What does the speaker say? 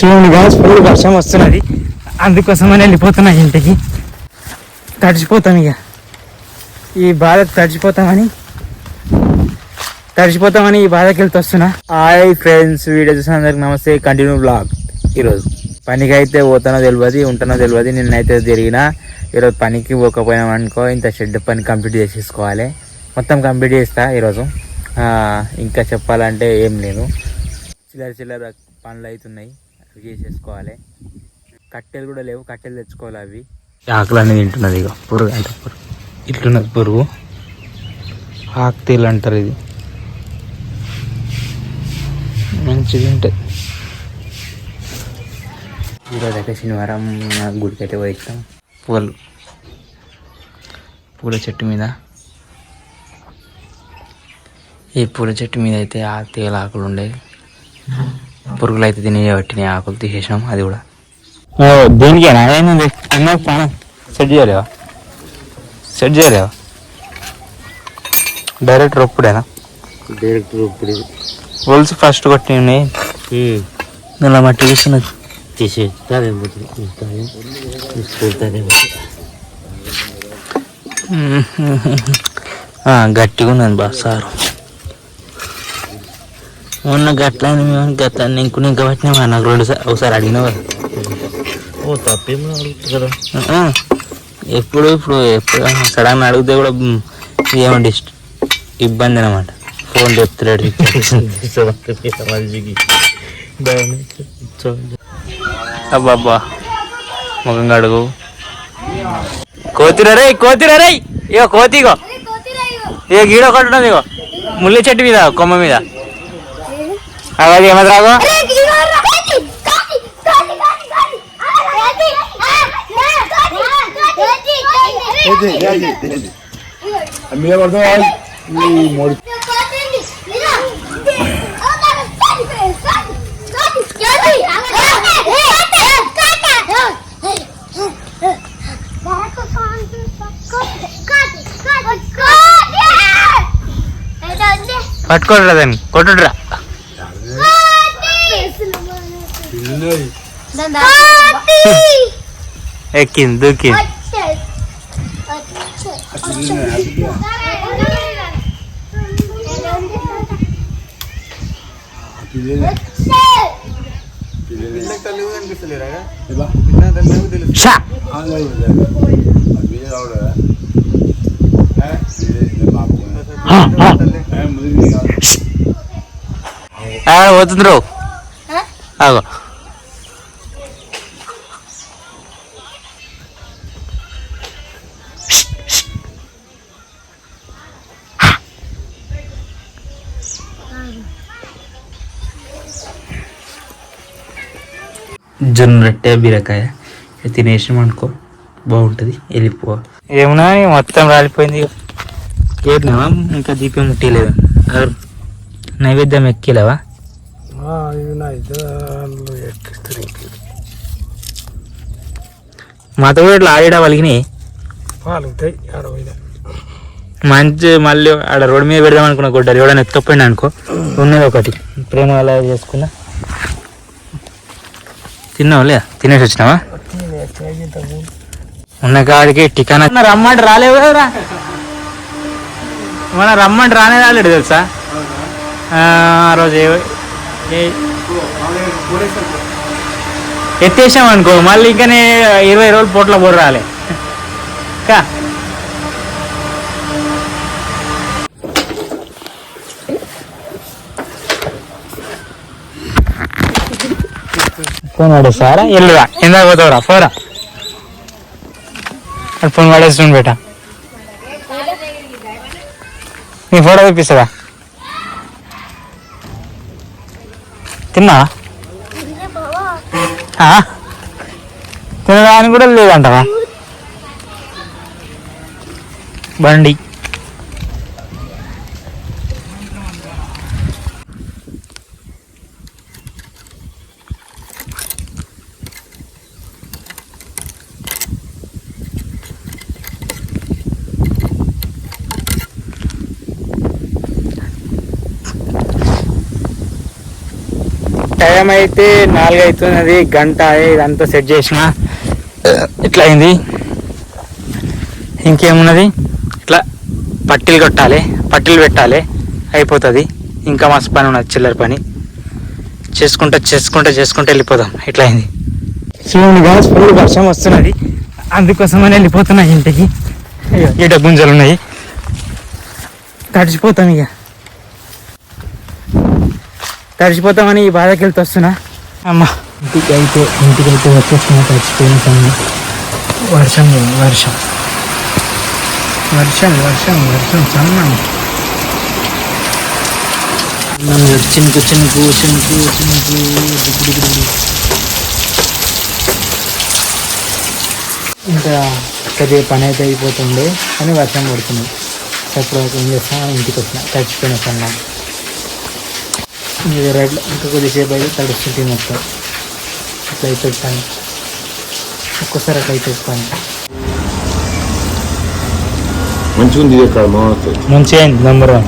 శివుని guys full వర్షం వస్తున్నది. అందుకోసమని వెళ్ళిపోతున్నా ఇంటికి. తడిచిపోతాం ఇక. ఈ బాధకు తడిచిపోతామని తడిచిపోతామని ఈ బాధకి వెళ్తూ వస్తున్నా. హాయ్ ఫ్రెండ్స్ వీడియో చూసిన అందరికి నమస్తే. కంటిన్యూ బ్లాగ్ ఈరోజు పనికి అయితే పోతానో తెలియదు ఉంటానో తెలియదు నిన్నైతే తిరిగిన ఈరోజు పనికి పోకపోయినాం అనుకో ఇంత షెడ్ పని కంప్లీట్ చేసేసుకోవాలి. మొత్తం కంప్లీట్ చేస్తా ఈరోజు. ఇంకా చెప్పాలంటే ఏం లేదు. చిల్లర చిల్లర పనులు అవుతున్నాయి. అవి చేసేసుకోవాలి కట్టెలు కూడా లేవు కట్టెలు తెచ్చుకోవాలి అవి. ఆకులు అనేది తింటున్నది ఇక పురుగు అంటే పురుగు. ఇట్లున్నది పురుగు. ఆకుతీలు అంటారు ఇది. మంచిగా ఉంటుంది ఈరోజు అయితే శనివారం గుడికి అయితే పోయిస్తాం పూలు పూల చెట్టు మీద. ఈ పూల చెట్టు మీద అయితే ఆ ఆకులు ఉండేవి. పురుగులు అయితే తినే పట్టినాయి ఆకులు తీసేసాం అది కూడా. దేనికేనా ఏముంది? అన్న ప్రాణం సెట్ చేయలేవా? సెట్ చేయలేవా? డైరెక్ట్ రొప్పుడేనా డైరెక్టర్ ఇప్పుడు. ఒలిసి ఫస్ట్ కొట్టినాయి ఇలా మట్టి తీసుకుంటానే ఆ, గట్టిగా ఉన్నది బా సారు. మొన్న గట్లని మేము గట్ల ఇంకు ఇంకా పట్టినా నాకు రెండు సార్ ఒకసారి అడిగినావు కదా. ఓ తప్పేమో కదా ఎప్పుడు ఇప్పుడు ఎప్పుడు సడన్ అడిగితే కూడా మ్, ఏమో డిస్ట్ ఇబ్బంది అనమాట ఫోన్ చెప్తున్నాడు అబ్బాబ్బా ముఖం కడుగు కోతిరా రే కోతిరా రే ఇగో కోతిగో ఇక గీడ ఒకటి ఉన్నది ఇగో ముల్లి చెట్టు మీద కొమ్మ మీద అది ఏమది రాగో మీద మోడి పట్టుకోడరా దాన్ని కొట్టుడురా ఎక్కింది దూకి షా ఆడ పోతుంది రావు ఆగో జొన్న రొట్టె బీరకాయ. ఇది తినేసాం అనుకో బాగుంటుంది. వెళ్ళిపో. ఏమన్నా మొత్తం రాలిపోయింది ఏడినావా? ఇంకా దీపం ముట్టలేదు నైవేద్యం ఎక్కిలేవా? మాతో ఇట్లా ఆడిడా వలిగినాయి అరవై మంచి మళ్ళీ ఆడ రోడ్డు మీద పెడదాం అనుకున్నా కొట్టారు ఎవడైనా ఎత్తుకపోయినా అనుకో ఉన్నది ఒకటి. ప్రేమ అలా చేసుకున్నా? తిన్నావా లే తినేసి వచ్చినావా? ఉన్న కాడికి టికానా రమ్మంటే రాలేవు కదరా. మన రమ్మంటే రానే రాలేడు తెలుసా? ఆ రోజు ఎత్తేసాం అనుకో మళ్ళీ ఇంకనే ఇరవై రోజులు పొట్ల బొర్ర రాలే ఫోన్ పడేస్తారా ఎల్లురా ఇందాక పోతావురా. పోరా. అటు ఫోన్ పడేస్తుంది బేట. నీ ఫోటో చూపిస్తుందా తిన్నా? తినడానికి కూడా లేదంటారా బండి. టైం అయితే నాలుగు అవుతున్నది గంట ఇదంతా సెట్ చేసిన. ఇట్లా అయింది. ఇంకేమున్నది? ఇట్లా పట్టీలు కొట్టాలి పట్టీలు పెట్టాలి అయిపోతుంది. ఇంకా మస్తు పని ఉన్నది చిల్లర పని. చేసుకుంటా చేసుకుంటా చేసుకుంటూ వెళ్ళిపోదాం. ఇట్లా అయింది. చూడండి కాదు ఫుల్ వర్షం వస్తున్నది. అందుకోసమని వెళ్ళిపోతున్నాయి ఇంటికి. ఈ డబ్బుంజలు ఉన్నాయి తడిచిపోతాం ఇక తడిచిపోతామని ఈ బాధకి వెళ్తూ వస్తున్నా. అమ్మ. ఇంటికి అయితే ఇంటికి అయితే వచ్చేస్తున్నా తడిచిపోయిన సమయం వర్షం వర్షం. వర్షం వర్షం వర్షం సన్నం. చినుకు చినుకు చినుకు చినుకు దిక్కు ఇంకా కొద్దిగా పని అయితే అయిపోతుండే కానీ వర్షం పడుతుంది. అప్పుడు ఏం చేస్తాను ఇంటికి వచ్చిన తడిచిపోయిన సన్న. ఇంకా రైట్లో ఇంకా కొద్దిసేపు అయితే తడుస్తుంది మొత్తం. అట్లా అయితే పని ఒక్కోసారి అట్లా అయితే పని మంచిగా ఉంది ఇది మంచిగా అయింది నెంబర్ వన్